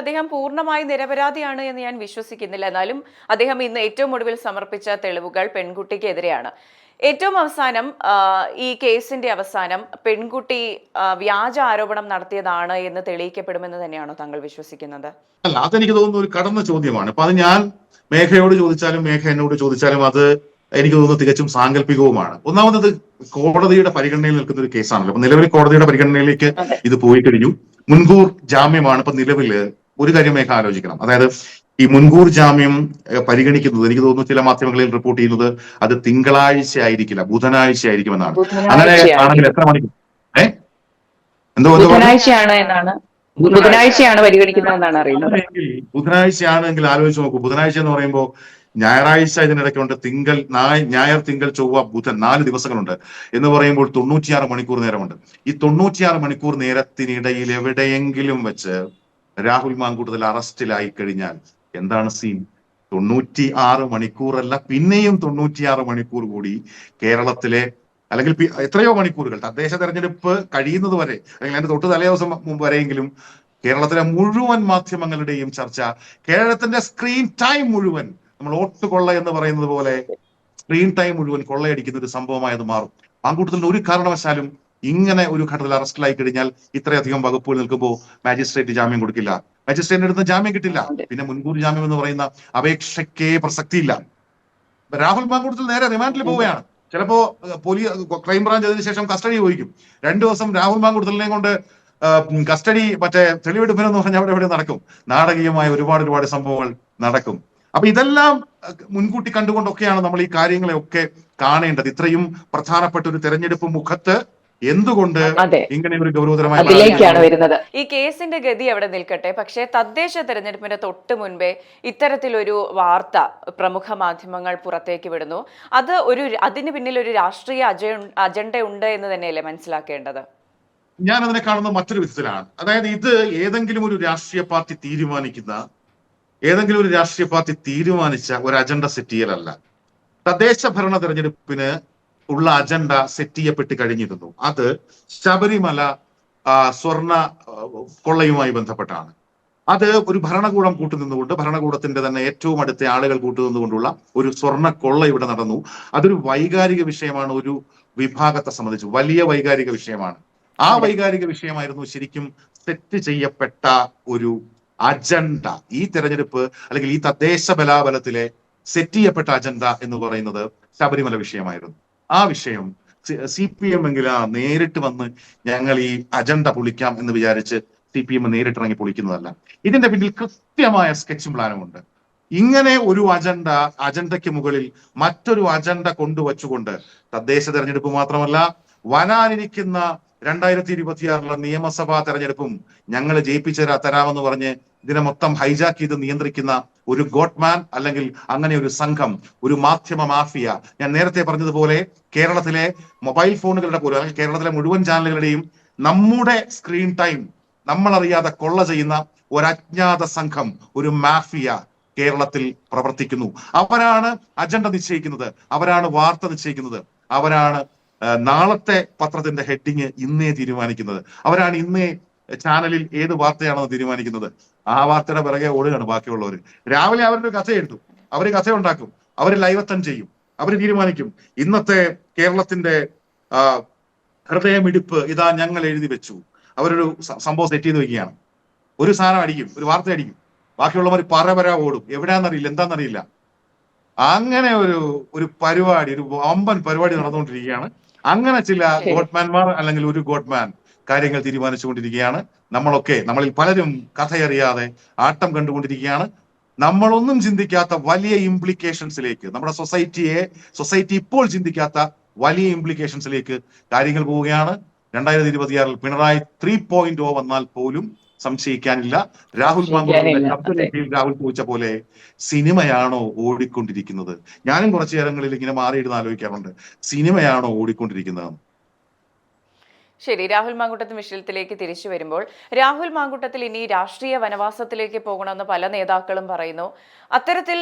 അദ്ദേഹം പൂർണമായി നിരപരാധിയാണ് എന്ന് ഞാൻ വിശ്വസിക്കുന്നില്ല. എന്നാലും അദ്ദേഹം ഇന്ന് ഏറ്റവും ഒടുവിൽ സമർപ്പിച്ച തെളിവുകൾ പെൺകുട്ടിക്കെതിരെയാണ്. ഏറ്റവും അവസാനം ഈ കേസിന്റെ അവസാനം പെൺകുട്ടി വ്യാജ ആരോപണം നടത്തിയതാണ് എന്ന് തെളിയിക്കപ്പെടുമെന്ന് തന്നെയാണോ താങ്കൾ വിശ്വസിക്കുന്നത്? അല്ല അതെനിക്ക് തോന്നുന്ന ഒരു കടന്ന ചോദ്യമാണ്. അപ്പൊ അത് ഞാൻ മേഘയോട് ചോദിച്ചാലും മേഘ എന്നോട് ചോദിച്ചാലും അത് എനിക്ക് തോന്നുന്നു തികച്ചും സാങ്കല്പികവുമാണ്. ഒന്നാമത് കോടതിയുടെ പരിഗണനയിൽ നിൽക്കുന്ന ഒരു കേസാണല്ലോ. അപ്പൊ നിലവിൽ കോടതിയുടെ പരിഗണനയിലേക്ക് ഇത് പോയി കഴിഞ്ഞു. മുൻകൂർ ജാമ്യമാണ് ഇപ്പൊ നിലവിൽ ഒരു കാര്യം മേഘ ആലോചിക്കണം. അതായത് ഈ മുൻകൂർ ജാമ്യം ഏഹ്, പരിഗണിക്കുന്നത് എനിക്ക് തോന്നുന്നു ചില മാധ്യമങ്ങളിൽ റിപ്പോർട്ട് ചെയ്യുന്നത് അത് തിങ്കളാഴ്ച ആയിരിക്കില്ല ബുധനാഴ്ച ആയിരിക്കും എന്നാണ് അങ്ങനെ ആണെങ്കിൽ എത്ര മണിക്കൂർ ഏ? എന്തോ ബുധനാഴ്ചയാണ് എന്നാണ്. ബുധനാഴ്ചയാണ് പരിഗണിക്കുന്നതെന്നാണ് അറിയുന്നത്. അങ്ങനെയെങ്കിൽ ബുധനാഴ്ചയാണെങ്കിൽ ആലോചിച്ച് നോക്കൂ. ബുധനാഴ്ച എന്ന് പറയുമ്പോൾ ഞായറാഴ്ച ഇതിനിടയ്ക്കുണ്ട്. തിങ്കൾ ഞായർ തിങ്കൾ ചൊവ്വ ബുധൻ നാല് ദിവസങ്ങളുണ്ട് എന്ന് പറയുമ്പോൾ തൊണ്ണൂറ്റിയാറ് മണിക്കൂർ നേരമുണ്ട്. ഈ തൊണ്ണൂറ്റിയാറ് മണിക്കൂർ നേരത്തിനിടയിൽ എവിടെയെങ്കിലും വെച്ച് രാഹുൽ മാങ്കൂട്ടത്തിൽ അറസ്റ്റിലായി കഴിഞ്ഞാൽ എന്താണ് സീൻ തൊണ്ണൂറ്റി ആറ് മണിക്കൂറല്ല പിന്നെയും തൊണ്ണൂറ്റിയാറ് മണിക്കൂർ കൂടി കേരളത്തിലെ അല്ലെങ്കിൽ എത്രയോ മണിക്കൂറുകൾ തദ്ദേശ തെരഞ്ഞെടുപ്പ് കഴിയുന്നത് വരെ അല്ലെങ്കിൽ അതിന്റെ തൊട്ട് തലേ ദിവസം മുമ്പ് വരെയെങ്കിലും കേരളത്തിലെ മുഴുവൻ മാധ്യമങ്ങളുടെയും ചർച്ച കേരളത്തിന്റെ സ്ക്രീൻ ടൈം മുഴുവൻ നമ്മൾ ഓട്ട് കൊള്ള എന്ന് പറയുന്നത് പോലെ സ്ക്രീൻ ടൈം മുഴുവൻ കൊള്ളയടിക്കുന്ന ഒരു സംഭവമായത് മാറും. പാങ്കൂട്ടത്തിൽ ഒരു കാരണവശാലും ഇങ്ങനെ ഒരു ഘട്ടത്തിൽ അറസ്റ്റിലായി കഴിഞ്ഞാൽ ഇത്രയധികം വകുപ്പുകൾ നിൽക്കുമ്പോൾ മാജിസ്ട്രേറ്റ് ജാമ്യം കൊടുക്കില്ല. മാജിസ്ട്രേറ്റിന്റെ അടുത്ത് ജാമ്യം കിട്ടില്ല. പിന്നെ മുൻകൂർ ജാമ്യം എന്ന് പറയുന്ന അപേക്ഷക്കേ പ്രസക്തിയില്ല. രാഹുൽ മാങ്കൂട്ടത്തിൽ നേരെ റിമാൻഡിൽ പോവുകയാണ്. ചിലപ്പോ പോലീസ് ക്രൈംബ്രാഞ്ച് അതിനുശേഷം കസ്റ്റഡി ചോദിക്കും. രണ്ടു ദിവസം രാഹുൽ മാങ്കൂട്ടലിനെ കൊണ്ട് കസ്റ്റഡി മറ്റേ തെളിവെടുപ്പിനെന്ന് പറഞ്ഞാൽ അവിടെ ഇവിടെ നടക്കും. നാടകീയമായ ഒരുപാട് ഒരുപാട് സംഭവങ്ങൾ നടക്കും. അപ്പൊ ഇതെല്ലാം മുൻകൂട്ടി കണ്ടുകൊണ്ടൊക്കെയാണ് നമ്മൾ ഈ കാര്യങ്ങളെ ഒക്കെ കാണേണ്ടത്. ഇത്രയും പ്രധാനപ്പെട്ട ഒരു തെരഞ്ഞെടുപ്പ് മുഖത്ത് എന്തുകൊണ്ട് ഇങ്ങനെ ഒരു ഗൗരവതരമായ ഈ കേസിന്റെ ഗതി അവിടെ നിൽക്കട്ടെ. പക്ഷേ തദ്ദേശ തെരഞ്ഞെടുപ്പിന്റെ തൊട്ട് മുൻപേ ഇത്തരത്തിലൊരു വാർത്ത പ്രമുഖ മാധ്യമങ്ങൾ പുറത്തേക്ക് വിടുന്നു. അത് ഒരു അതിന് പിന്നിൽ ഒരു രാഷ്ട്രീയ അജ- അജണ്ട ഉണ്ട് എന്ന് തന്നെയല്ലേ മനസ്സിലാക്കേണ്ടത്? ഞാൻ അതിനെ കാണുന്ന മറ്റൊരു വിധത്തിലാണ്. അതായത് ഇത് ഏതെങ്കിലും ഒരു രാഷ്ട്രീയ പാർട്ടി തീരുമാനിക്കുന്ന ഏതെങ്കിലും ഒരു രാഷ്ട്രീയ പാർട്ടി തീരുമാനിച്ച ഒരു അജണ്ട സെറ്റ് ചെയ്യലല്ല. തദ്ദേശ ഭരണ തെരഞ്ഞെടുപ്പിന് ഉള്ള അജണ്ട സെറ്റ് ചെയ്യപ്പെട്ട് കഴിഞ്ഞിരുന്നു. അത് ശബരിമല സ്വർണ കൊള്ളയുമായി ബന്ധപ്പെട്ടാണ്. അത് ഒരു ഭരണകൂടം കൂട്ടുനിന്നുകൊണ്ട് ഭരണകൂടത്തിന്റെ തന്നെ ഏറ്റവും അടുത്ത ആളുകൾ കൂട്ടുനിന്നുകൊണ്ടുള്ള ഒരു സ്വർണ കൊള്ള ഇവിടെ നടന്നു. അതൊരു വൈകാരിക വിഷയമാണ് ഒരു വിഭാഗത്തെ സംബന്ധിച്ച് വലിയ വൈകാരിക വിഷയമാണ്. ആ വൈകാരിക വിഷയമായിരുന്നു ശരിക്കും സെറ്റ് ചെയ്യപ്പെട്ട ഒരു അജണ്ട ഈ തെരഞ്ഞെടുപ്പ് അല്ലെങ്കിൽ ഈ തദ്ദേശ ബലാബലത്തിലെ സെറ്റ് ചെയ്യപ്പെട്ട അജണ്ട എന്ന് പറയുന്നത് ശബരിമല വിഷയമായിരുന്നു. ആ വിഷയം സി പി എം എങ്കിൽ ആ നേരിട്ട് വന്ന് ഞങ്ങൾ ഈ അജണ്ട പൊളിക്കാം എന്ന് വിചാരിച്ച് സി പി എം നേരിട്ടിറങ്ങി പൊളിക്കുന്നതല്ല. ഇതിന്റെ പിന്നിൽ കൃത്യമായ സ്കെച്ചും പ്ലാനും ഉണ്ട്. ഇങ്ങനെ ഒരു അജണ്ട അജണ്ടയ്ക്ക് മുകളിൽ മറ്റൊരു അജണ്ട കൊണ്ടുവച്ചുകൊണ്ട് തദ്ദേശ തെരഞ്ഞെടുപ്പ് മാത്രമല്ല വരാനിരിക്കുന്ന രണ്ടായിരത്തി ഇരുപത്തിയാറിലെ നിയമസഭാ തെരഞ്ഞെടുപ്പും ഞങ്ങൾ ജയിപ്പിച്ചു തരാ- തരാമെന്ന് പറഞ്ഞ് ഇതിനെ മൊത്തം ഹൈജാക്ക് ചെയ്ത് നിയന്ത്രിക്കുന്ന ഒരു ഗോഡ്മാൻ അല്ലെങ്കിൽ അങ്ങനെ ഒരു സംഘം ഒരു മാധ്യമ മാഫിയ. ഞാൻ നേരത്തെ പറഞ്ഞതുപോലെ കേരളത്തിലെ മൊബൈൽ ഫോണുകളുടെ പോലും അല്ലെങ്കിൽ കേരളത്തിലെ മുഴുവൻ ചാനലുകളുടെയും നമ്മുടെ സ്ക്രീൻ ടൈം നമ്മൾ അറിയാതെ കൊള്ള ചെയ്യുന്ന ഒരു അജ്ഞാത സംഘം ഒരു മാഫിയ കേരളത്തിൽ പ്രവർത്തിക്കുന്നു. അവരാണ് അജണ്ട നിശ്ചയിക്കുന്നത് അവരാണ് വാർത്ത നിശ്ചയിക്കുന്നത് അവരാണ് നാളത്തെ പത്രത്തിന്റെ ഹെഡിങ് ഇന്നേ തീരുമാനിക്കുന്നത്. അവരാണ് ഇന്നേ ചാനലിൽ ഏത് വാർത്തയാണെന്ന് തീരുമാനിക്കുന്നത്? ആ വാർത്തയുടെ പിറകെ ഓടുകയാണ് ബാക്കിയുള്ളവർ രാവിലെ അവരുടെ കഥ എഴുതും. അവർ കഥ ഉണ്ടാക്കും. അവർ ലൈവത്തൻ ചെയ്യും. അവർ തീരുമാനിക്കും. ഇന്നത്തെ കേരളത്തിന്റെ ഹൃദയമിടിപ്പ് ഇതാ ഞങ്ങൾ എഴുതി വെച്ചു. അവരൊരു സംഭവം സെറ്റ് ചെയ്ത് വെക്കുകയാണ്. ഒരു സാധനം അടിക്കും. ഒരു വാർത്ത അടിക്കും. ബാക്കിയുള്ളവർ പരപര ഓടും. എവിടെയാണെന്നറിയില്ല. എന്താണെന്നറിയില്ല. അങ്ങനെ ഒരു ഒരു പരിപാടി ഒരു അമ്പൻ പരിപാടി നടന്നുകൊണ്ടിരിക്കുകയാണ്. അങ്ങനെ ചില ഗോഡ്മാൻമാർ അല്ലെങ്കിൽ ഒരു ഗോഡ്മാൻ കാര്യങ്ങൾ തീരുമാനിച്ചുകൊണ്ടിരിക്കുകയാണ്. നമ്മളൊക്കെ നമ്മളിൽ പലരും കഥയറിയാതെ ആട്ടം കണ്ടുകൊണ്ടിരിക്കുകയാണ്. നമ്മളൊന്നും ചിന്തിക്കാത്ത വലിയ ഇംപ്ലിക്കേഷൻസിലേക്ക് നമ്മുടെ സൊസൈറ്റിയെ സൊസൈറ്റി ഇപ്പോൾ ചിന്തിക്കാത്ത വലിയ ഇംപ്ലിക്കേഷൻസിലേക്ക് കാര്യങ്ങൾ പോവുകയാണ്. രണ്ടായിരത്തി ഇരുപത്തിയാറിൽ പിണറായി ത്രീ പോയിന്റ് ഓ വന്നാൽ പോലും സംശയിക്കാനില്ല. രാഹുൽ ഗാന്ധി രാഹുൽ ചോദിച്ച പോലെ സിനിമയാണോ ഓടിക്കൊണ്ടിരിക്കുന്നത്? ഞാനും കുറച്ചു നേരങ്ങളിൽ ഇങ്ങനെ മാറിയിരുന്ന് ആലോചിക്കാറുണ്ട്. സിനിമയാണോ ഓടിക്കൊണ്ടിരിക്കുന്നത് ശരി രാഹുൽ മാങ്കുട്ടത്തിൽ വിഷയത്തിലേക്ക് തിരിച്ചു വരുമ്പോൾ രാഹുൽ മാങ്കുട്ടത്തിൽ ഇനി രാഷ്ട്രീയ വനവാസത്തിലേക്ക് പോകണമെന്ന് പല നേതാക്കളും പറയുന്നു. അത്തരത്തിൽ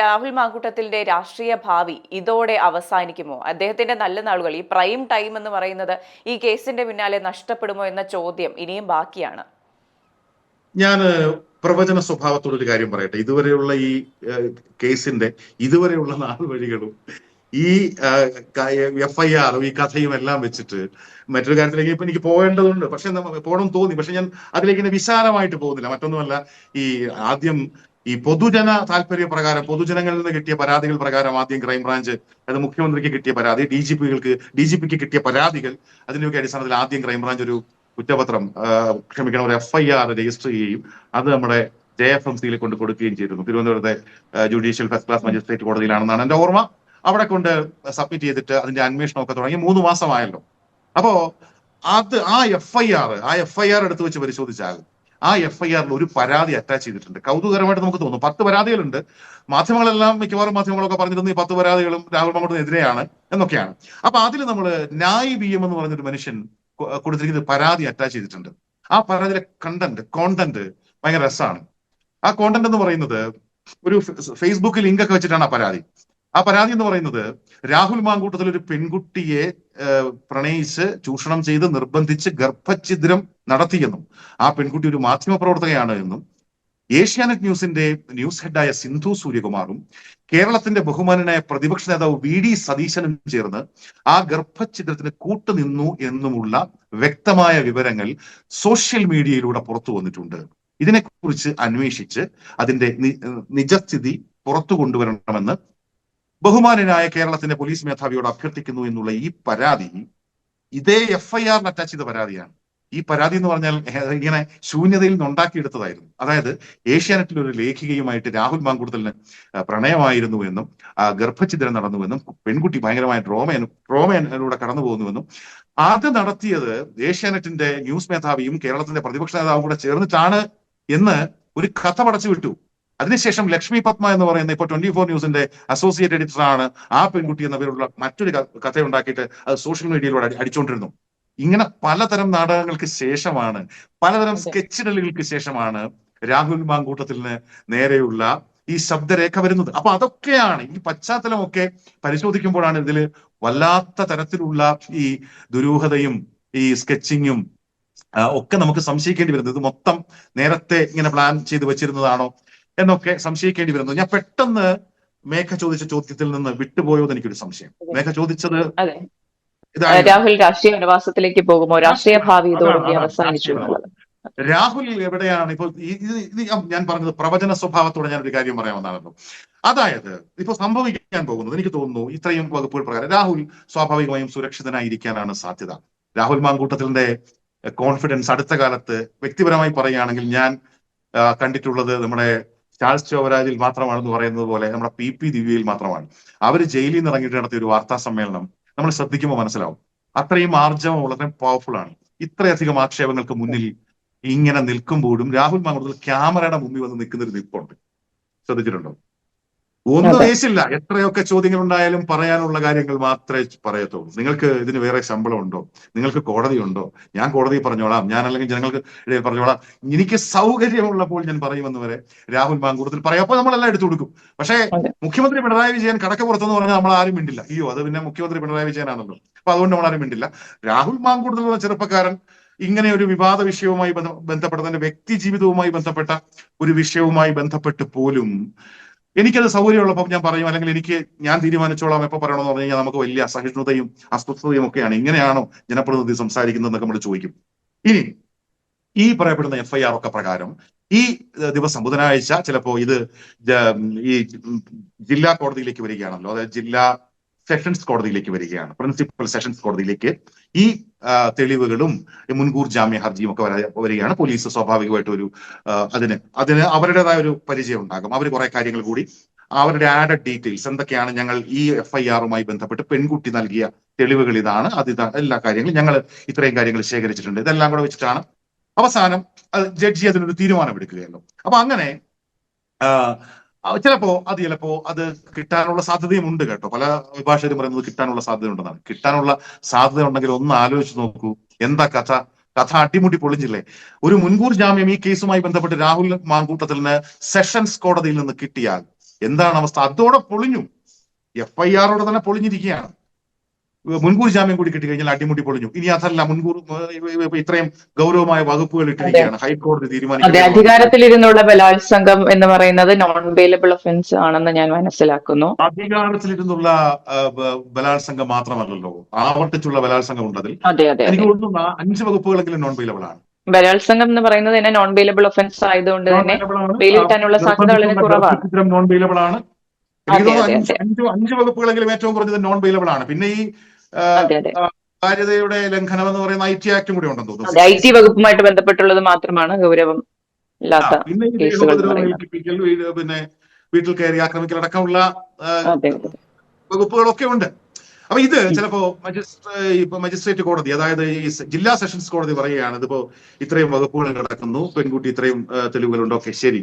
രാഹുൽ മാങ്കുട്ടത്തിന്റെ രാഷ്ട്രീയ ഭാവി ഇതോടെ അവസാനിക്കുമോ? അദ്ദേഹത്തിന്റെ നല്ല നാളുകൾ ഈ പ്രൈം ടൈം എന്ന് പറയുന്നത് ഈ കേസിന്റെ പിന്നാലെ നഷ്ടപ്പെടുമോ എന്ന ചോദ്യം ഇനിയും ബാക്കിയാണ്. ഞാൻ പ്രവചന സ്വഭാവത്തോടൊരു കാര്യം പറയട്ടെ. ഇതുവരെയുള്ള ഈ കേസിന്റെ ഇതുവരെയുള്ള നാൾ വഴികളും ഈ എഫ് ഐ ആറും ഈ കഥയും എല്ലാം വെച്ചിട്ട് മറ്റൊരു കാര്യത്തിലേക്ക് ഇപ്പൊ എനിക്ക് പോകേണ്ടതുണ്ട്. പക്ഷെ പോകണം തോന്നി. പക്ഷെ ഞാൻ അതിലേക്ക് ഇങ്ങനെ വിശാലമായിട്ട് പോകുന്നില്ല. മറ്റൊന്നുമല്ല ഈ ആദ്യം ഈ പൊതുജന താല്പര്യ പ്രകാരം പൊതുജനങ്ങളിൽ നിന്ന് കിട്ടിയ പരാതികൾ പ്രകാരം ആദ്യം ക്രൈംബ്രാഞ്ച് അത് മുഖ്യമന്ത്രിക്ക് കിട്ടിയ പരാതി ഡി ജി പികൾക്ക് ഡി ജി പിക്ക് കിട്ടിയ പരാതികൾ അതിന്റെയൊക്കെ അടിസ്ഥാനത്തിൽ ആദ്യം ക്രൈംബ്രാഞ്ച് ഒരു കുറ്റപത്രം ക്ഷമിക്കണം ഒരു എഫ് ഐ ആർ രജിസ്റ്റർ ചെയ്യുകയും അത് നമ്മുടെ ജെ എഫ് എം സിയിൽ കൊണ്ട് കൊടുക്കുകയും ചെയ്തിരുന്നു. തിരുവനന്തപുരത്തെ ജുഡീഷ്യൽ ഫസ്റ്റ് ക്ലാസ് മജിസ്ട്രേറ്റ് കോടതിയിലാണെന്നാണ് എന്റെ ഓർമ്മ. അവിടെ കൊണ്ട് സബ്മിറ്റ് ചെയ്തിട്ട് അതിന്റെ അന്വേഷണം ഒക്കെ തുടങ്ങി മൂന്ന് മാസമായല്ലോ. അപ്പോ അത് ആ എഫ് ഐ ആർ ആ എഫ് ഐ ആർ എടുത്ത് വെച്ച് പരിശോധിച്ചാൽ ആ എഫ് ഐ ആറിൽ ഒരു പരാതി അറ്റാച്ച് ചെയ്തിട്ടുണ്ട്. കൗതുകരമായിട്ട് നമുക്ക് തോന്നും. പത്ത് പരാതികളുണ്ട്. മാധ്യമങ്ങളെല്ലാം മിക്കവാറും മാധ്യമങ്ങളൊക്കെ പറഞ്ഞിരുന്നു ഈ പത്ത് പരാതികളും രാഹുൽ മാങ്കോട്ടിനെതിരെയാണ് എന്നൊക്കെയാണ്. അപ്പൊ അതിൽ നമ്മൾ നായ് ബി എം എന്ന് പറഞ്ഞൊരു മനുഷ്യൻ കൊടുത്തിരിക്കുന്ന പരാതി അറ്റാച്ച് ചെയ്തിട്ടുണ്ട്. ആ പരാതിയിലെ കണ്ടന്റ് കോണ്ടന്റ് ഭയങ്കര രസമാണ് ആ കോണ്ടന്റ് എന്ന് പറയുന്നത് ഒരു ഫേസ്ബുക്ക് ലിങ്ക് ഒക്കെ വെച്ചിട്ടാണ് ആ പരാതി. ആ പരാതി എന്ന് പറയുന്നത് രാഹുൽ മാങ്കൂട്ടത്തിൽ ഒരു പെൺകുട്ടിയെ പ്രണയിച്ച് ചൂഷണം ചെയ്ത് നിർബന്ധിച്ച് ഗർഭഛിദ്രം നടത്തിയെന്നും ആ പെൺകുട്ടി ഒരു മാധ്യമ പ്രവർത്തകയാണ് എന്നും ഏഷ്യാനെറ്റ് ന്യൂസിന്റെ ന്യൂസ് ഹെഡായ സിന്ധു സൂര്യകുമാറും കേരളത്തിന്റെ ബഹുമാനനായ പ്രതിപക്ഷ നേതാവ് വി ഡി സതീശനും ചേർന്ന് ആ ഗർഭഛിദ്രത്തിന് കൂട്ടുനിന്നു എന്നുമുള്ള വ്യക്തമായ വിവരങ്ങൾ സോഷ്യൽ മീഡിയയിലൂടെ പുറത്തു വന്നിട്ടുണ്ട്. ഇതിനെക്കുറിച്ച് അന്വേഷിച്ച് അതിന്റെ നിജസ്ഥിതി പുറത്തു കൊണ്ടുവരണമെന്ന് ബഹുമാനനായ കേരളത്തിന്റെ പോലീസ് മേധാവിയോട് അഭ്യർത്ഥിക്കുന്നു എന്നുള്ള ഈ പരാതി ഇതേ എഫ് ഐ ആറിന് അറ്റാച്ച് ചെയ്ത പരാതിയാണ്. ഈ പരാതി എന്ന് പറഞ്ഞാൽ ഇങ്ങനെ ശൂന്യതയിൽ നിന്ന് ഉണ്ടാക്കിയെടുത്തതായിരുന്നു. അതായത് ഏഷ്യാനെറ്റിൽ ഒരു ലേഖികയുമായിട്ട് രാഹുൽ മാങ്കൂട്ടലിന് പ്രണയമായിരുന്നു എന്നും ഗർഭഛിദ്രം നടന്നുവെന്നും പെൺകുട്ടി ഭയങ്കരമായ ട്രോമ ട്രോമയിലൂടെ കടന്നു പോകുന്നുവെന്നും അത് നടത്തിയത് ഏഷ്യാനെറ്റിന്റെ ന്യൂസ് മേധാവിയും കേരളത്തിന്റെ പ്രതിപക്ഷ നേതാവും കൂടെ ചേർന്നിട്ടാണ് എന്ന് ഒരു കഥ പടച്ചു വിട്ടു. അതിനുശേഷം ലക്ഷ്മി പത്മ എന്ന് പറയുന്ന ഇപ്പൊ ട്വന്റി ഫോർ ന്യൂസിന്റെ അസോസിയേറ്റ് എഡിറ്റർ ആണ് ആ പെൺകുട്ടി എന്ന പേരുള്ള മറ്റൊരു കഥ ഉണ്ടാക്കിയിട്ട് അത് സോഷ്യൽ മീഡിയയിലൂടെ അടി- അടിച്ചുകൊണ്ടിരുന്നു ഇങ്ങനെ പലതരം നാടകങ്ങൾക്ക് ശേഷമാണ് പലതരം സ്കെച്ചിടലുകൾക്ക് ശേഷമാണ് രാഹുൽ മാങ്കൂട്ടത്തിന് നേരെയുള്ള ഈ ശബ്ദരേഖ വരുന്നത്. അപ്പൊ അതൊക്കെയാണ് ഈ പശ്ചാത്തലമൊക്കെ പരിശോധിക്കുമ്പോഴാണ് ഇതിൽ വല്ലാത്ത തരത്തിലുള്ള ഈ ദുരൂഹതയും ഈ സ്കെച്ചിങ്ങും ഒക്കെ നമുക്ക് സംശയിക്കേണ്ടി വരുന്നത്. ഇത് മൊത്തം നേരത്തെ ഇങ്ങനെ പ്ലാൻ ചെയ്ത് വെച്ചിരുന്നതാണോ എന്നൊക്കെ സംശയിക്കേണ്ടി വരുന്നു. ഞാൻ പെട്ടെന്ന് മേഘ ചോദിച്ച ചോദ്യത്തിൽ നിന്ന് വിട്ടുപോയോ എന്ന് എനിക്കൊരു സംശയം. മേഘ ചോദിച്ചത് രാഹുൽ രാഷ്ട്രീയ വനവാസത്തിലേക്ക് പോകുമോ? രാഷ്ട്രീയ ഭാവി ഇതോടുകൂടി അവസാനിച്ചു രാഹുൽ എവിടെയാണ്? ഇപ്പോൾ ഇത് ഞാൻ പറഞ്ഞത് പ്രവചന സ്വഭാവത്തോടെ ഞാൻ ഒരു കാര്യം പറയാമെന്നാണല്ലോ അതായത് ഇപ്പൊ സംഭവിക്കാൻ പോകുന്നത് എനിക്ക് തോന്നുന്നു ഇത്രയും വകുപ്പുകൾ പ്രകാരം രാഹുൽ സ്വാഭാവികമായും സുരക്ഷിതനായിരിക്കാനാണ് സാധ്യത. രാഹുൽ മാങ്കൂട്ടത്തിന്റെ കോൺഫിഡൻസ് അടുത്ത കാലത്ത് വ്യക്തിപരമായി പറയുകയാണെങ്കിൽ ഞാൻ കണ്ടിട്ടുള്ളത് നമ്മുടെ ചാൾസ് ചോവരാജിൽ മാത്രമാണെന്ന് പറയുന്നത് പോലെ നമ്മുടെ പി പി ദിവ്യയിൽ മാത്രമാണ്. അവർ ജയിലിൽ നിന്ന് ഇറങ്ങിയിട്ട് നടത്തിയ ഒരു വാർത്താ സമ്മേളനം നമ്മൾ ശ്രദ്ധിക്കുമ്പോൾ മനസ്സിലാവും. അത്രയും ആർജവം വളരെ പവർഫുൾ ആണ്. ഇത്രയധികം ആക്ഷേപങ്ങൾക്ക് മുന്നിൽ ഇങ്ങനെ നിൽക്കുമ്പോഴും രാഹുൽ മാങ്കൂട്ടത്തിൽ ക്യാമറയുടെ മുമ്പിൽ വന്ന് നിൽക്കുന്ന ഒരു നിൽപ്പുണ്ട്. ശ്രദ്ധിച്ചിട്ടുണ്ടോ? ഒന്നും. വേശില്ല എത്രയൊക്കെ ചോദ്യങ്ങൾ ഉണ്ടായാലും പറയാനുള്ള കാര്യങ്ങൾ മാത്രമേ പറയത്തുള്ളൂ. നിങ്ങൾക്ക് ഇതിന് വേറെ ശമ്പളം ഉണ്ടോ? നിങ്ങൾക്ക് കോടതി ഉണ്ടോ? ഞാൻ കോടതി പറഞ്ഞോളാം. ഞാൻ അല്ലെങ്കിൽ ജനങ്ങൾക്ക് പറഞ്ഞോളാം. എനിക്ക് സൗകര്യമുള്ളപ്പോൾ ഞാൻ പറയുമെന്ന് വരെ രാഹുൽ മാങ്കൂട്ടത്തിൽ പറയാം. അപ്പൊ നമ്മളെല്ലാം എടുത്തു കൊടുക്കും. പക്ഷേ മുഖ്യമന്ത്രി പിണറായി വിജയൻ കടക്ക കടക്കപ്പുറത്തെന്ന് പറഞ്ഞാൽ നമ്മൾ ആരും മിണ്ടില്ല. അയ്യോ അത് പിന്നെ മുഖ്യമന്ത്രി പിണറായി വിജയനാണല്ലോ. അപ്പൊ അതുകൊണ്ട് നമ്മൾ ആരും മിണ്ടില്ല. രാഹുൽ മാങ്കൂട്ടത്തിൽ എന്ന ചെറുപ്പക്കാരൻ ഇങ്ങനെ ഒരു വിവാദ വിഷയവുമായി ബന്ധപ്പെട്ട തന്റെ വ്യക്തി ജീവിതവുമായി ബന്ധപ്പെട്ട ഒരു വിഷയവുമായി ബന്ധപ്പെട്ട് പോലും എനിക്കത് സൗകര്യമുള്ളപ്പോൾ ഞാൻ പറയും അല്ലെങ്കിൽ എനിക്ക് ഞാൻ തീരുമാനിച്ചോളാം എപ്പോൾ പറയണമെന്ന് പറഞ്ഞു കഴിഞ്ഞാൽ നമുക്ക് വലിയ അസഹിഷ്ണുതയും അസ്വസ്ഥതയും ഒക്കെയാണ്. ഇങ്ങനെയാണോ ജനപ്രതിനിധി സംസാരിക്കുന്നത് എന്നൊക്കെ നമ്മൾ ചോദിക്കും. ഇനി ഈ പറയപ്പെടുന്ന എഫ് ഐ ആർ ഒക്കെ പ്രകാരം ഈ ദിവസം ബുധനാഴ്ച ചിലപ്പോ ഇത് ഈ ജില്ലാ കോടതിയിലേക്ക് വരികയാണല്ലോ. അതായത് ജില്ലാ സെഷൻസ് കോടതിയിലേക്ക് വരികയാണ്. പ്രിൻസിപ്പൽ സെഷൻസ് കോടതിയിലേക്ക് ഈ തെളിവുകളും മുൻകൂർ ജാമ്യ ഹർജിയും ഒക്കെ വരികയാണ്. പോലീസ് സ്വാഭാവികമായിട്ട് ഒരു അതിന് അതിന് അവരുടേതായ ഒരു പരിചയം ഉണ്ടാകും. അവർ കുറെ കാര്യങ്ങൾ കൂടി അവരുടെ ആഡഡ് ഡീറ്റെയിൽസ് എന്തൊക്കെയാണ് ഞങ്ങൾ ഈ എഫ് ഐ ആറുമായി ബന്ധപ്പെട്ട് പെൺകുട്ടി നൽകിയ തെളിവുകൾ ഇതാണ്. അത് എല്ലാ കാര്യങ്ങളും ഞങ്ങൾ ഇത്രയും കാര്യങ്ങൾ ശേഖരിച്ചിട്ടുണ്ട്. ഇതെല്ലാം കൂടെ വെച്ചിട്ടാണ് അവസാനം ജഡ്ജി അതിനൊരു തീരുമാനം തീരുമാനമെടുക്കുകയല്ലോ. അപ്പൊ അങ്ങനെ ചിലപ്പോ അത് ചിലപ്പോ അത് കിട്ടാനുള്ള സാധ്യതയും ഉണ്ട് കേട്ടോ. പല അഭിഭാഷകരും പറയുന്നത് കിട്ടാനുള്ള സാധ്യത ഉണ്ടെന്നാണ്. കിട്ടാനുള്ള സാധ്യത ഉണ്ടെങ്കിൽ ഒന്ന് ആലോചിച്ച് നോക്കൂ. എന്താ കഥ? കഥ അട്ടിമുട്ടി പൊളിഞ്ഞില്ലേ? ഒരു മുൻകൂർ ജാമ്യം ഈ കേസുമായി ബന്ധപ്പെട്ട് രാഹുൽ മാങ്കൂട്ടത്തിന് സെഷൻസ് കോടതിയിൽ നിന്ന് കിട്ടിയാൽ എന്താണ് അവസ്ഥ? അതോടെ പൊളിഞ്ഞു. എഫ് ഐ ആറോടെ തന്നെ പൊളിഞ്ഞിരിക്കുകയാണ്. മുൻകൂർ ജാമ്യം കൂടി കിട്ടിക്കഴിഞ്ഞാൽ അടിമുടി പൊളിഞ്ഞു. ഇനി അതല്ല മുൻകൂർ ഇത്രയും ഗൗരവമായ വകുപ്പുകൾ ഇട്ടിരിക്കുകയാണ്. ഹൈക്കോടതി തീരുമാനിക്കുന്നത് അധികാരത്തിലിരുന്നുള്ള ബലാത്സംഗം എന്ന് പറയുന്നത് നോൺ ബെയിലബിൾ ഒഫൻസ് ആണെന്ന് ഞാൻ മനസ്സിലാക്കുന്നു. അധികാരത്തിലിരുന്നുള്ള ബലാത്സംഗം മാത്രമല്ലല്ലോ. ആവർത്തിച്ചുള്ള ബലാത്സംഗം ഉണ്ട് അതിൽ അതെ അതെ എനിക്ക് തോന്നുന്നു അഞ്ച് വകുപ്പുകളെങ്കിലും നോൺ ബെയിലബിൾ ആണ് ബലാത്സംഗം എന്ന് പറയുന്നത് തന്നെ നോൺ ബെയിലബിൾ ഒഫൻസ് ആയതുകൊണ്ട് തന്നെ വെയിലിട്ടാനുള്ള സാധ്യത വളരെ കുറവാണ്. നോൺ ആണ്. അഞ്ച് വകുപ്പുകളെങ്കിലും ഏറ്റവും കുറഞ്ഞത് നോൺ ബെയിലബിൾ ആണ്. പിന്നെ ഈ അതെ ലംഘനം എന്ന് പറയുന്ന ഐ ടി ആക്ടും കൂടി ഉണ്ടെന്ന് തോന്നുന്നു. ഐ ടി വകുപ്പുമായിട്ട് ബന്ധപ്പെട്ടുള്ളത് മാത്രമാണ് ഗൗരവം പിന്നെ വീട്ടിൽ കയറി ആക്രമിക്കൽ അടക്കമുള്ള വകുപ്പുകളൊക്കെ ഉണ്ട്. അപ്പൊ ഇത് ചിലപ്പോ മജിസ്ട്രേ ഇപ്പൊ മജിസ്ട്രേറ്റ് കോടതി അതായത് ഈ ജില്ലാ സെഷൻസ് കോടതി പറയുകയാണ് ഇതിപ്പോ ഇത്രയും വകുപ്പുകൾ കിടക്കുന്നു പെൺകുട്ടി ഇത്രയും തെളിവുകളുണ്ട്. ഓക്കെ ശരി.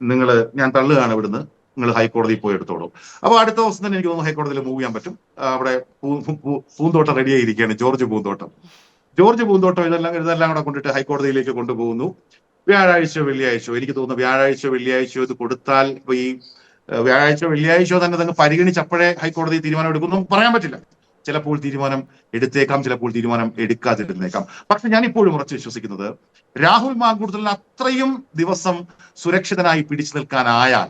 നിങ്ങൾ ഞാൻ തള്ളുകയാണ് ഇവിടുന്ന്. നിങ്ങൾ ഹൈക്കോടതി പോയി എടുത്തോളൂ. അപ്പൊ അടുത്ത ദിവസം തന്നെ എനിക്ക് തോന്നുന്നു ഹൈക്കോടതിയിൽ മൂവ് ചെയ്യാൻ പറ്റും. അവിടെ പൂന്തോട്ടം റെഡി ആയിരിക്കുകയാണ് ജോർജ് പൂന്തോട്ടം. ജോർജ് പൂന്തോട്ടം ഇതെല്ലാം ഇതെല്ലാം കൂടെ കൊണ്ടിട്ട് ഹൈക്കോടതിയിലേക്ക് കൊണ്ടുപോകുന്നു. വ്യാഴാഴ്ച വെള്ളിയാഴ്ചയോ എനിക്ക് തോന്നുന്നു വ്യാഴാഴ്ച വെള്ളിയാഴ്ചയോ ഇത് കൊടുത്താൽ ഇപ്പൊ ഈ വ്യാഴാഴ്ച വെള്ളിയാഴ്ചയോ തന്നെ അതങ്ങ് പരിഗണിച്ചപ്പോഴേ ഹൈക്കോടതി തീരുമാനം എടുക്കുന്നു പറയാൻ പറ്റില്ല. ചിലപ്പോൾ തീരുമാനം എടുത്തേക്കാം ചിലപ്പോൾ തീരുമാനം എടുക്കാതിരുന്നേക്കാം. പക്ഷെ ഞാൻ ഇപ്പോഴും ഉറച്ചു വിശ്വസിക്കുന്നത് രാഹുൽ മാങ്കൂട്ടലിന് അത്രയും ദിവസം സുരക്ഷിതനായി പിടിച്ചു നിൽക്കാനായാൽ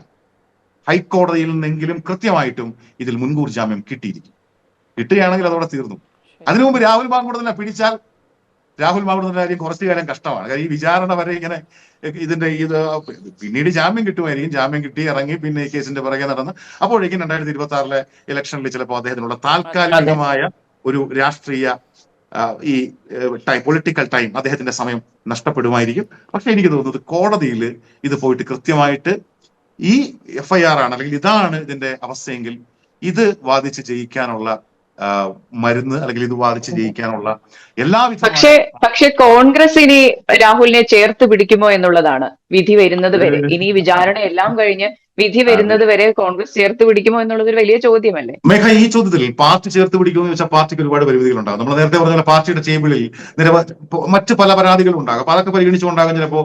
ഹൈക്കോടതിയിൽ നിന്നെങ്കിലും കൃത്യമായിട്ടും ഇതിൽ മുൻകൂർ ജാമ്യം കിട്ടിയിരിക്കും. കിട്ടുകയാണെങ്കിൽ അതോടെ തീർന്നു. അതിനു മുമ്പ് രാഹുൽ ബാങ്കുടനെ പിടിച്ചാൽ രാഹുൽ മാങ്കൂട്ടലിന്റെ കാര്യം കുറച്ചു കാലം കഷ്ടമാണ്. കാര്യം ഈ വിചാരണ വരെ ഇങ്ങനെ ഇതിന്റെ ഇത് പിന്നീട് ജാമ്യം കിട്ടുമായിരിക്കും. ജാമ്യം കിട്ടി ഇറങ്ങി പിന്നെ ഈ കേസിന്റെ പിറകെ നടന്ന് അപ്പോഴേക്കും രണ്ടായിരത്തി ഇരുപത്തി ആറിലെ ഇലക്ഷനിൽ ചിലപ്പോൾ അദ്ദേഹത്തിനുള്ള താൽക്കാലികമായ ഒരു രാഷ്ട്രീയ ഈ ടൈം പൊളിറ്റിക്കൽ ടൈം അദ്ദേഹത്തിന്റെ സമയം നഷ്ടപ്പെടുമായിരിക്കും. പക്ഷെ എനിക്ക് തോന്നുന്നത് കോടതിയിൽ ഇത് പോയിട്ട് കൃത്യമായിട്ട് ഈ എഫ് ഐ ആർ ആണ് അല്ലെങ്കിൽ ഇതാണ് ഇതിന്റെ അവസ്ഥയെങ്കിൽ ഇത് വാദിച്ച് ജയിക്കാനുള്ള മരുന്ന് അല്ലെങ്കിൽ ഇത് വാദിച്ച് ജയിക്കാനുള്ള എല്ലാവിധ പക്ഷേ പക്ഷെ കോൺഗ്രസ് ഇനി രാഹുലിനെ ചേർത്ത് പിടിക്കുമോ എന്നുള്ളതാണ് വിധി വരുന്നത് വരെ. ഇനി വിചാരണ എല്ലാം കഴിഞ്ഞ് വിധി വരുന്നത് വരെ കോൺഗ്രസ് ചേർത്ത് പിടിക്കുമോ എന്നുള്ളത് ഒരു വലിയ ചോദ്യമല്ലേ? മേഘ ഈ ചോദ്യത്തിൽ പാർട്ടി ചേർത്ത് പിടിക്കുമോ എന്ന് വെച്ചാൽ പാർട്ടിക്ക് ഒരുപാട് പരിമിതികളുണ്ടാകും. നമ്മൾ നേരത്തെ പറഞ്ഞ പാർട്ടിയുടെ ടേബിളിൽ നിരവധി മറ്റ് പല പരാതികളും ഉണ്ടാകും അപ്പൊ അതൊക്കെ പരിഗണിച്ചുകൊണ്ടാകും ചിലപ്പോ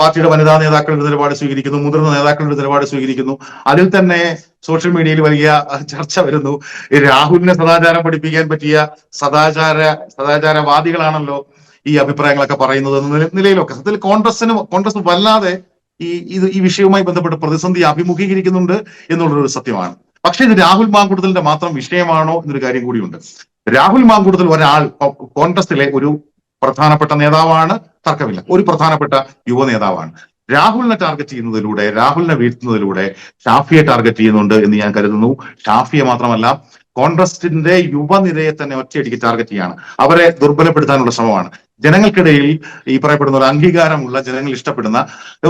പാർട്ടിയുടെ വനിതാ നേതാക്കളുടെ നിലപാട് സ്വീകരിക്കുന്നു മുതിർന്ന നേതാക്കളുടെ നിലപാട് സ്വീകരിക്കുന്നു. അതിൽ തന്നെ സോഷ്യൽ മീഡിയയിൽ വലിയ ചർച്ച വരുന്നു. രാഹുലിനെ സദാചാരം പഠിപ്പിക്കാൻ പറ്റിയ സദാചാര സദാചാരവാദികളാണല്ലോ ഈ അഭിപ്രായങ്ങളൊക്കെ പറയുന്നത് എന്ന നിലയിലൊക്കെ. സത്യത്തിൽ കോൺഗ്രസിന് കോൺഗ്രസ് വല്ലാതെ ഈ ഇത് ഈ വിഷയവുമായി ബന്ധപ്പെട്ട് പ്രതിസന്ധി അഭിമുഖീകരിക്കുന്നുണ്ട് എന്നുള്ളൊരു സത്യമാണ്. പക്ഷേ ഇത് രാഹുൽ മാങ്കൂട്ടത്തിന്റെ മാത്രം വിഷയമാണോ എന്നൊരു കാര്യം കൂടിയുണ്ട്. രാഹുൽ മാങ്കൂട്ടത്തിൽ ഒരാൾ കോൺഗ്രസിലെ ഒരു പ്രധാനപ്പെട്ട നേതാവാണ് തർക്കമില്ല. ഒരു പ്രധാനപ്പെട്ട യുവ നേതാവാണ്. രാഹുലിനെ ടാർഗറ്റ് ചെയ്യുന്നതിലൂടെ രാഹുലിനെ വീഴ്ത്തുന്നതിലൂടെ ഷാഫിയെ ടാർഗറ്റ് ചെയ്യുന്നുണ്ട് എന്ന് ഞാൻ കരുതുന്നു. ഷാഫിയെ മാത്രമല്ല കോൺഗ്രസിന്റെ യുവനിരയെ തന്നെ ഒറ്റയടിക്ക് ടാർഗറ്റ് ചെയ്യാണ്. അവരെ ദുർബലപ്പെടുത്താനുള്ള ശ്രമമാണ്. ജനങ്ങൾക്കിടയിൽ ഈ പറയപ്പെടുന്ന ഒരു അംഗീകാരമുള്ള ജനങ്ങൾ ഇഷ്ടപ്പെടുന്ന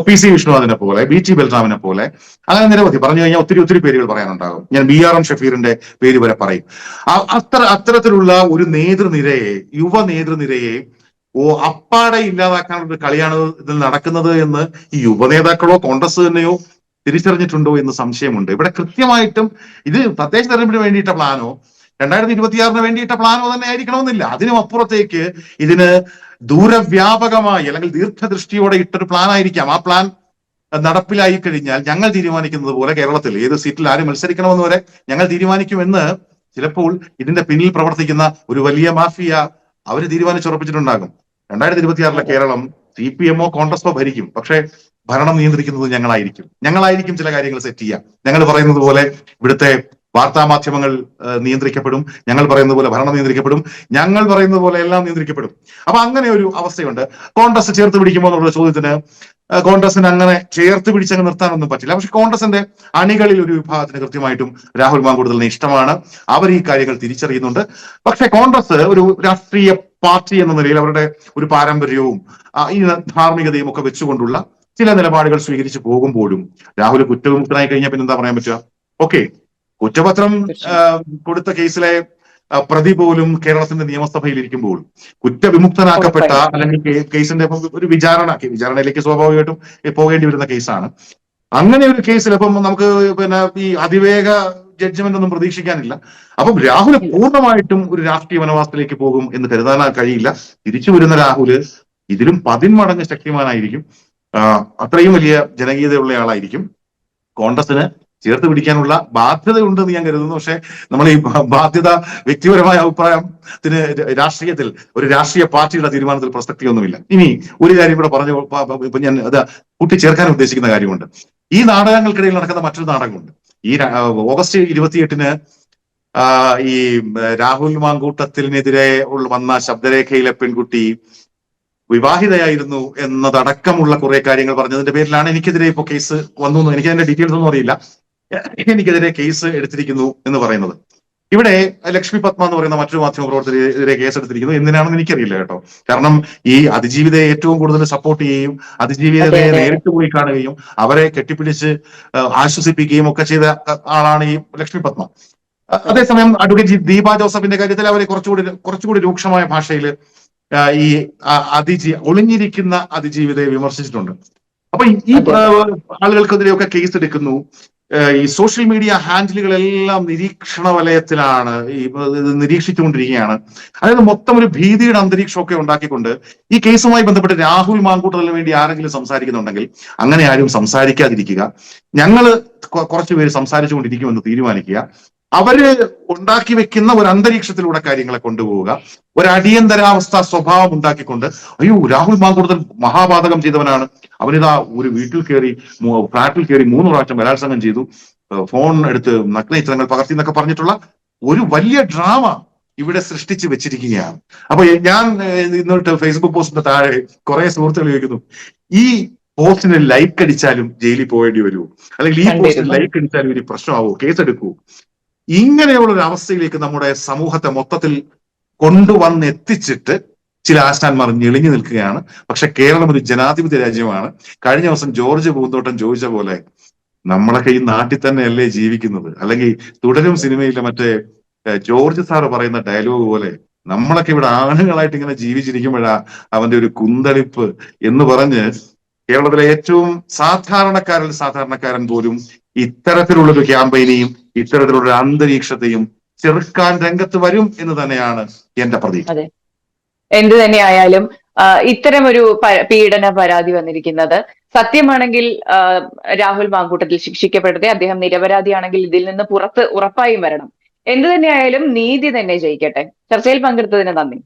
പി സി വിഷ്ണുനാഥിനെ പോലെ ബി ടി ബൽറാമിനെ പോലെ അങ്ങനെ നിരവധി പറഞ്ഞു കഴിഞ്ഞാൽ ഒത്തിരി ഒത്തിരി പേരുകൾ പറയാനുണ്ടാകും. ഞാൻ ബി ആർ എം ഷഫീറിന്റെ പേര് വരെ പറയും. അത്ര അത്തരത്തിലുള്ള ഒരു നേതൃനിരയെ യുവ നേതൃനിരയെ ഓ അപ്പാടെ ഇല്ലാതാക്കാനുള്ള കളിയാണ് ഇതിൽ നടക്കുന്നത് എന്ന് ഈ യുവനേതാക്കളോ കോൺഗ്രസ് തന്നെയോ തിരിച്ചറിഞ്ഞിട്ടുണ്ടോ എന്ന് സംശയമുണ്ട്. ഇവിടെ കൃത്യമായിട്ടും ഇത് തദ്ദേശ തെരഞ്ഞെടുപ്പിന് വേണ്ടിയിട്ട പ്ലാനോ രണ്ടായിരത്തി ഇരുപത്തിയാറിന് വേണ്ടിയിട്ട പ്ലാനോ തന്നെ ആയിരിക്കണമെന്നില്ല. അതിനും അപ്പുറത്തേക്ക് ഇതിന് ദൂരവ്യാപകമായി അല്ലെങ്കിൽ ദീർഘദൃഷ്ടിയോടെ ഇട്ടൊരു പ്ലാൻ ആയിരിക്കാം. ആ പ്ലാൻ നടപ്പിലായി കഴിഞ്ഞാൽ ഞങ്ങൾ തീരുമാനിക്കുന്നത് പോലെ കേരളത്തിൽ ഏത് സീറ്റിൽ ആര് മത്സരിക്കണമെന്ന് വരെ ഞങ്ങൾ തീരുമാനിക്കുമെന്ന് ചിലപ്പോൾ ഇതിന്റെ പിന്നിൽ പ്രവർത്തിക്കുന്ന ഒരു വലിയ മാഫിയ അവർ തീരുമാനിച്ചുറപ്പിച്ചിട്ടുണ്ടാകും. രണ്ടായിരത്തി ഇരുപത്തിയാറിലെ കേരളം സി പി എമ്മോ കോൺഗ്രസോ ഭരിക്കും. പക്ഷേ ഭരണം നിയന്ത്രിക്കുന്നത് ഞങ്ങളായിരിക്കും. ഞങ്ങളായിരിക്കും ചില കാര്യങ്ങൾ സെറ്റ് ചെയ്യാം ഞങ്ങൾ പറയുന്നത് പോലെ ഇവിടുത്തെ വാർത്താ മാധ്യമങ്ങൾ നിയന്ത്രിക്കപ്പെടും. ഞങ്ങൾ പറയുന്നത് പോലെ ഭരണം നിയന്ത്രിക്കപ്പെടും. ഞങ്ങൾ പറയുന്നത് പോലെ എല്ലാം നിയന്ത്രിക്കപ്പെടും. അപ്പൊ അങ്ങനെ ഒരു അവസ്ഥയുണ്ട്. കോൺഗ്രസ് ചേർത്ത് പിടിക്കുമ്പോൾ എന്നുള്ള ചോദ്യത്തിന് കോൺഗ്രസിന് അങ്ങനെ ചേർത്ത് പിടിച്ചങ്ങ് നിർത്താനൊന്നും പറ്റില്ല. പക്ഷെ കോൺഗ്രസിന്റെ അണികളിൽ ഒരു വിഭാഗത്തിന് കൃത്യമായിട്ടും രാഹുൽ മാങ്കൂടുതലിന് ഇഷ്ടമാണ്. അവർ ഈ കാര്യങ്ങൾ തിരിച്ചറിയുന്നുണ്ട്. പക്ഷെ കോൺഗ്രസ് ഒരു രാഷ്ട്രീയ പാർട്ടി എന്ന നിലയിൽ അവരുടെ ഒരു പാരമ്പര്യവും ഈ ധാർമ്മികതയും ഒക്കെ വെച്ചുകൊണ്ടുള്ള ചില നിലപാടുകൾ സ്വീകരിച്ചു പോകുമ്പോഴും രാഹുൽ കുറ്റവിമുക്തനായി കഴിഞ്ഞാൽ പിന്നെ എന്താ പറയാൻ പറ്റുക? ഓക്കെ കുറ്റപത്രം കൊടുത്ത കേസിലെ പ്രതി പോലും കേരളത്തിന്റെ നിയമസഭയിൽ ഇരിക്കുമ്പോൾ കുറ്റവിമുക്തനാക്കപ്പെട്ട. അല്ലെങ്കിൽ കേസിന്റെ ഒരു വിചാരണ വിചാരണയിലേക്ക് സ്വാഭാവികമായിട്ടും പോകേണ്ടി വരുന്ന കേസാണ്. അങ്ങനെ ഒരു കേസിൽ ഇപ്പം നമുക്ക് പിന്നെ ഈ അതിവേഗ ജഡ്ജ്മെന്റ് ഒന്നും പ്രതീക്ഷിക്കാനില്ല. അപ്പം രാഹുൽ പൂർണമായിട്ടും ഒരു രാഷ്ട്രീയ വനവാസത്തിലേക്ക് പോകും എന്ന് കരുതാൻ കഴിയില്ല. തിരിച്ചു വരുന്ന രാഹുൽ ഇതിലും പതിന്മടങ്ങ് ശക്തിമാനായിരിക്കും. അത്രയും വലിയ ജനകീയതയുള്ള ആളായിരിക്കും. കോൺഗ്രസിന് ചേർത്ത് പിടിക്കാനുള്ള ബാധ്യതയുണ്ടെന്ന് ഞാൻ കരുതുന്നു. പക്ഷെ നമ്മൾ ഈ ബാധ്യത വ്യക്തിപരമായ അഭിപ്രായത്തിന് രാഷ്ട്രീയത്തിൽ ഒരു രാഷ്ട്രീയ പാർട്ടിയുടെ തീരുമാനത്തിൽ പ്രസക്തിയൊന്നുമില്ല. ഇനി ഒരു കാര്യം കൂടെ പറഞ്ഞു ഇപ്പൊ ഞാൻ അത് കൂട്ടിച്ചേർക്കാൻ ഉദ്ദേശിക്കുന്ന കാര്യമുണ്ട്. ഈ നാടകങ്ങൾക്കിടയിൽ നടക്കുന്ന മറ്റൊരു നാടകമുണ്ട്. ഈ ഓഗസ്റ്റ് ഇരുപത്തിയെട്ടിന് ഈ രാഹുൽ മാങ്കൂട്ടത്തിനെതിരെ വന്ന ശബ്ദരേഖയിലെ പെൺകുട്ടി വിവാഹിതയായിരുന്നു എന്നതടക്കമുള്ള കുറെ കാര്യങ്ങൾ പറഞ്ഞതിന്റെ പേരിലാണ് എനിക്കെതിരെ ഇപ്പോൾ കേസ് വന്നു എനിക്ക് അതിന്റെ ഡീറ്റെയിൽസ് ഒന്നും അറിയില്ല. എനിക്കെതിരെ കേസ് എടുത്തിരിക്കുന്നു എന്ന് പറയുന്നത്. ഇവിടെ ലക്ഷ്മി പത്മ എന്ന് പറയുന്ന മറ്റൊരു മാധ്യമ പ്രവർത്തകരെതിരെ കേസ് എടുത്തിരിക്കുന്നു എന്തിനാണെന്ന് എനിക്കറിയില്ല കേട്ടോ. കാരണം ഈ അതിജീവിതയെ ഏറ്റവും കൂടുതൽ സപ്പോർട്ട് ചെയ്യുകയും അതിജീവിതയെ അതെ, അതെ. നേരിട്ട് പോയി കാണുകയും അവരെ കെട്ടിപ്പിടിച്ച് ആശ്വസിപ്പിക്കുകയും ഒക്കെ ചെയ്ത ആളാണ് ഈ ലക്ഷ്മി പത്മ. അതേസമയം അഡ്വക്കേറ്റ് ദീപ ജോസഫിന്റെ കാര്യത്തിൽ അവരെ കുറച്ചുകൂടി കുറച്ചുകൂടി രൂക്ഷമായ ഭാഷയിൽ ഈ അതിജീ ഒളിഞ്ഞിരിക്കുന്ന അതിജീവിതയെ വിമർശിച്ചിട്ടുണ്ട്. അപ്പൊ ഈ- ആളുകൾക്കെതിരെയൊക്കെ കേസ് എടുക്കുന്നു ഈ സോഷ്യൽ മീഡിയ ഹാൻഡിലുകളെല്ലാം നിരീക്ഷണ വലയത്തിലാണ് ഈ നിരീക്ഷിച്ചുകൊണ്ടിരിക്കുകയാണ്. അതായത് മൊത്തം ഒരു ഭീതിയുടെ അന്തരീക്ഷമൊക്കെ ഉണ്ടാക്കിക്കൊണ്ട് ഈ കേസുമായി ബന്ധപ്പെട്ട് രാഹുൽ മാങ്കൂട്ടലിന് വേണ്ടി ആരെങ്കിലും സംസാരിക്കുന്നുണ്ടെങ്കിൽ അങ്ങനെ ആരും സംസാരിക്കാതിരിക്കുക. ഞങ്ങൾ കുറച്ചുപേര് കുറച്ച് പേര് സംസാരിച്ചുകൊണ്ടിരിക്കുമെന്ന് തീരുമാനിക്കുക. അവർ ഉണ്ടാക്കി വെക്കുന്ന ഒരു അന്തരീക്ഷത്തിലൂടെ കാര്യങ്ങളെ കൊണ്ടുപോവുക. ഒരു അടിയന്തരാവസ്ഥ സ്വഭാവം ഉണ്ടാക്കിക്കൊണ്ട് അയ്യോ രാഹുൽ മാങ്കൂട്ടത്തിൽ മഹാപാതകം ചെയ്തവനാണ്. അവനിതാ ഒരു വീട്ടിൽ കയറി ഫ്ലാറ്റിൽ കയറി മൂന്ന് പ്രാവശ്യം ബലാത്സംഗം ചെയ്തു. ഫോൺ എടുത്ത് നഗ്നചിത്രങ്ങൾ പകർത്തി എന്നൊക്കെ പറഞ്ഞിട്ടുള്ള ഒരു വലിയ ഡ്രാമ ഇവിടെ സൃഷ്ടിച്ചു വെച്ചിരിക്കുകയാണ്. അപ്പൊ ഞാൻ ഇന്നിട്ട് ഫേസ്ബുക്ക് പോസ്റ്റിന്റെ താഴെ കുറെ സുഹൃത്തുക്കൾ ചോദിക്കുന്നു ഈ പോസ്റ്റിന് ലൈക്ക് അടിച്ചാലും ജയിലിൽ പോകേണ്ടി വരുമോ? അല്ലെങ്കിൽ ഈ പോസ്റ്റിന്. ലൈക്ക് അടിച്ചാലും ഇനി പ്രശ്നമാവോ? കേസെടുക്കൂ ഇങ്ങനെയുള്ള ഒരു അവസ്ഥയിലേക്ക് നമ്മുടെ സമൂഹത്തെ മൊത്തത്തിൽ കൊണ്ടുവന്ന് എത്തിച്ചിട്ട് ചില ആശാന്മാർ ഞെളിഞ്ഞു നിൽക്കുകയാണ്. പക്ഷെ കേരളം ഒരു ജനാധിപത്യ രാജ്യമാണ്. കഴിഞ്ഞ ദിവസം ജോർജ് പൂന്തോട്ടം ചോദിച്ച പോലെ നമ്മളൊക്കെ ഈ നാട്ടിൽ തന്നെയല്ലേ ജീവിക്കുന്നത്? അല്ലെങ്കിൽ തുടരും സിനിമയിലെ മറ്റേ ജോർജ് സാറ് പറയുന്ന ഡയലോഗ് പോലെ നമ്മളൊക്കെ ഇവിടെ ആണുങ്ങളായിട്ട് ഇങ്ങനെ ജീവിച്ചിരിക്കുമ്പോഴാ അവന്റെ ഒരു കുന്തളിപ്പ് എന്ന് പറഞ്ഞ് കേരളത്തിലെ ഏറ്റവും സാധാരണക്കാരിൽ സാധാരണക്കാരൻ പോലും ഇത്തരത്തിലുള്ള ഒരു ക്യാമ്പയിനെയും ഇത്തരത്തിലുള്ള അന്തരീക്ഷത്തെയും ചെറുക്കാൻ രംഗത്ത് വരും എന്ന് തന്നെയാണ് എന്റെ പ്രതീക്ഷ. എന്ത് തന്നെയായാലും ഇത്തരം ഒരു പീഡന പരാതി വന്നിരിക്കുന്നത്. സത്യമാണെങ്കിൽ രാഹുൽ മാങ്കൂട്ടത്തിൽ ശിക്ഷിക്കപ്പെടട്ടെ അദ്ദേഹം നിരപരാധിയാണെങ്കിൽ ഇതിൽ നിന്ന് പുറത്ത് ഉറപ്പായും വരണം. എന്ത് തന്നെയായാലും നീതി തന്നെ ജയിക്കട്ടെ. ചർച്ചയിൽ പങ്കെടുത്തതിന് നന്ദി.